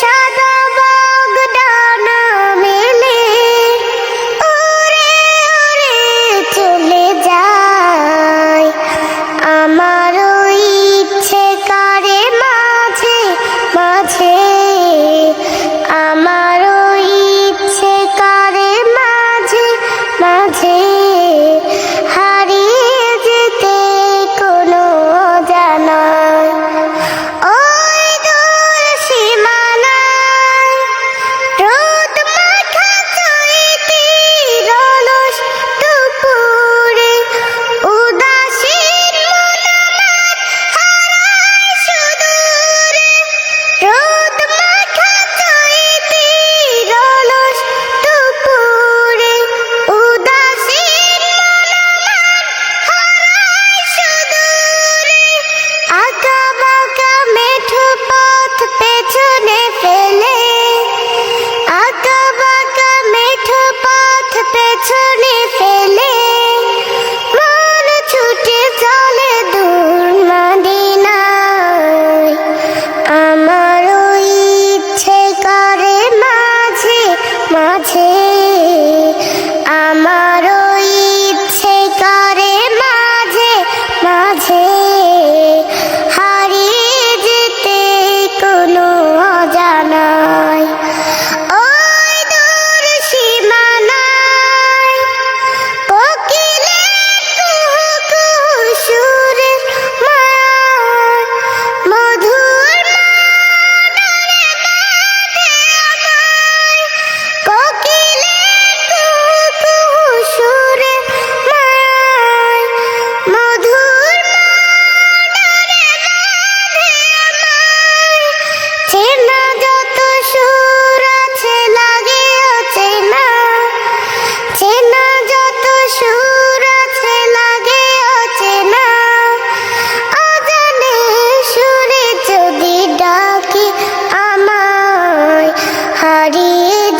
সাদা বাগডানা মেলে। ওরে ওরে, চলে যায়। আমার ইচ্ছে করে মাঝে মাঝে। আমার ইচ্ছে করে মাঝে মাঝে। হারিয়ে